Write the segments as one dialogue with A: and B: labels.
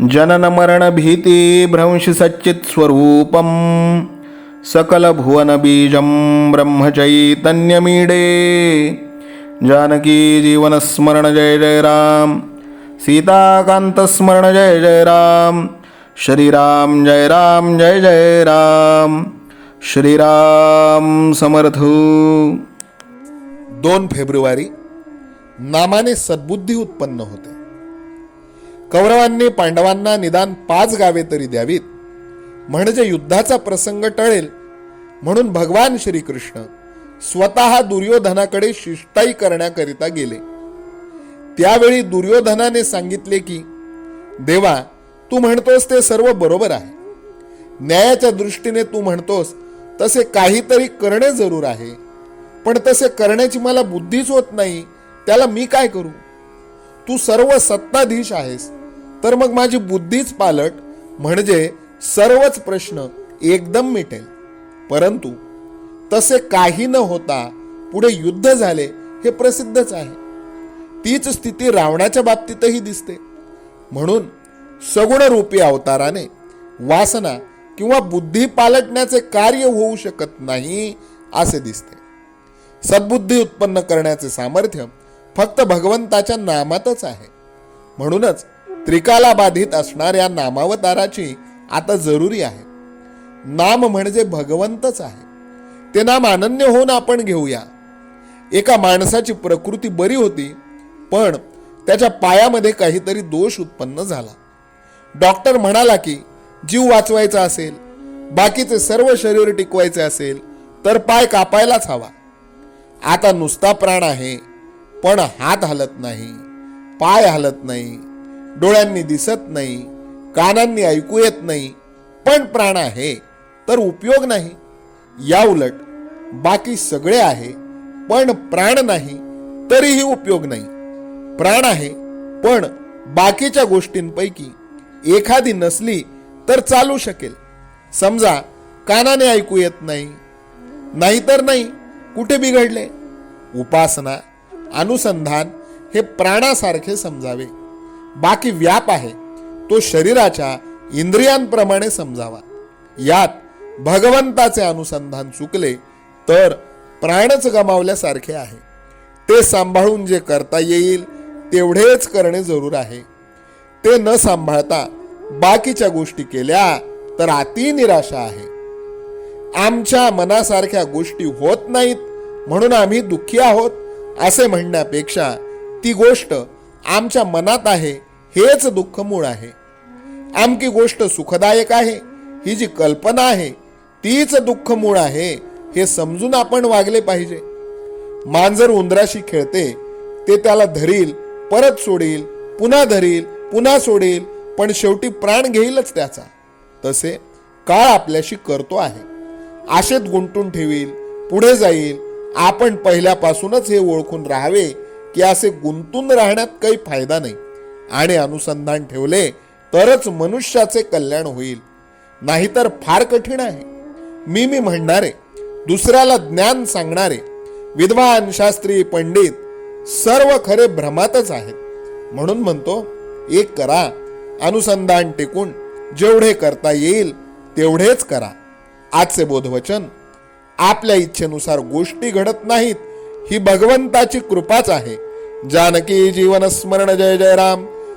A: जननमरणभीतिभ्रंशसच्चित्स्वरूपं सकलभुवनबीजं ब्रह्मचैतन्यमीडे। जानकी जीवनस्मरण जय जय राम सीताकांतस्मरण जय जय राम श्रीराम जय राम जय जय राम श्रीराम समर्थ।
B: दोन फेब्रुवारी नामाने सद्बुद्धी उत्पन्न होते. कौरवांनी पांडवांना निदान पाच गावे तरी द्यावीत. म्हणजे युद्धाचा प्रसंग टळेल. म्हणून भगवान श्रीकृष्ण स्वतः दुर्योधनाकडे शिष्टाई करण्याकरिता गेले. त्यावेळी दुर्योधनाने सांगितले की देवा तू म्हणतोस ते सर्व बरोबर आहे. न्यायाच्या दृष्टीने तू म्हणतोस तसे काहीतरी करणे जरूर आहे. पण तसे करण्याची मला बुद्धीच होत नाही. त्याला मी काय करू? तू सर्व सत्ताधीश आहेस. तर मग माझी बुद्धीच पालट म्हणजे सर्वच प्रश्न एकदम मिटेल. परंतु तसे काही न होता पुढे युद्ध झाले हे प्रसिद्धच आहे. तीच स्थिती रावणाच्या बाबतीतही दिसते. म्हणून सगुण रूपी अवताराने वासना किंवा बुद्धी पालटण्याचे कार्य होऊ शकत नाही असे दिसते. सद्बुद्धी उत्पन्न करण्याचे सामर्थ्य फक्त भगवंताच्या नामातच आहे. म्हणूनच त्रिकाला बाधित असणाऱ्या नामावताराची आता जरुरी आहे. नाम म्हणजे भगवंतच आहे. ते नाम अनन्य होऊन आपण घेऊया. एका माणसाची प्रकृती बरी होती पण त्याच्या पायामध्ये काहीतरी दोष उत्पन्न झाला. डॉक्टर म्हणाला की जीव वाचवायचा असेल बाकीचे सर्व शरीर टिकवायचे असेल तर पाय कापायलाच हवा. आता नुसता प्राण आहे पण हात हलत नाही पाय हलत नाही डोळ्यांनी दिसत नाही कानांनी ऐकू येत नाही पण प्राण आहे तर उपयोग नाही. या उलट बाकी सगळे आहे पण प्राण नाही तरीही उपयोग नाही. प्राण आहे पण बाकीच्या गोष्टींपैकी एखादी नसली तर चालू शकेल. समजा कानाने ऐकू येत नाही नाहीतर नाही कुठे बिघडले? उपासना अनुसंधान हे प्राणासारखे समजावे. बाकी व्याप आहे तो शरीराच्या इंद्रियांप्रमाणे समजावा. यात भगवंताचे अनुसंधान चुकले तर प्राणच गमावल्यासारखे आहे. ते सांभाळून जे करता येईल तेवढेच करणे जरूर आहे. ते न सांभाळता बाकीच्या गोष्टी केल्या तर अति निराशा आहे. आमच्या मनासारख्या गोष्टी होत नाहीत म्हणून आम्ही दुःखी आहोत असे म्हणण्यापेक्षा ती गोष्ट आमच्या मनात आहे हेच दुःख मूळ आहे. आमकी गोष्ट सुखदायक आहे ही जी कल्पना आहे तीच दुःख मूळ आहे हे समजून आपण वागले पाहिजे. मांजर उंदराशी खेळते ते त्याला धरील परत सोडील पुन्हा धरील पुन्हा सोडील पण शेवटी प्राण घेईलच त्याचा. तसे काळ आपल्याशी करतो आहे. आशेत गुंतून ठेवील पुढे जाईल आपण पहिल्यापासूनच हे ओळखून राहावे की असे गुंतून राहण्यात काही फायदा नाही. आणि अनुसंधान ठेवले तरच मनुष्याचे कल्याण होईल. नाहीतर फार कठीण आहे. मी मी म्हणणारे दुसऱ्याला ज्ञान सांगणारे विद्वान शास्त्री पंडित सर्व खरे भ्रमातच आहेत. म्हणून म्हणतो एक करा अनुसंधान टिकून जेवढे करता येईल तेवढेच करा. आजचे बोधवचन आपल्या इच्छेनुसार गोष्टी घडत नाहीत ही भगवंताची कृपाच आहे. जानकी जीवन स्मरण जय जय राम.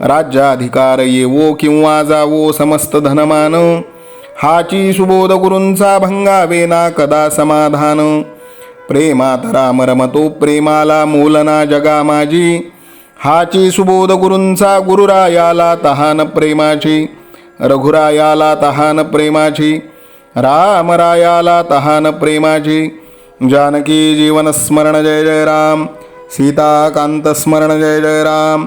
A: राज्याधिकार येवो किंवा जावो समस्त धनमान? हाची सुबोध गुरूंचा भंगावे ना कदा समाधान? प्रेमात राम रमतो प्रेमाला मोलना जगा माझी हाची सुबोध गुरूंचा गुरुरायाला तहान प्रेमाची. रघुरायाला तहान प्रेमाची. रामरायाला तहान प्रेमाची. जानकी जीवन स्मरण जय जय राम. सीताकांत स्मरण जय जय राम.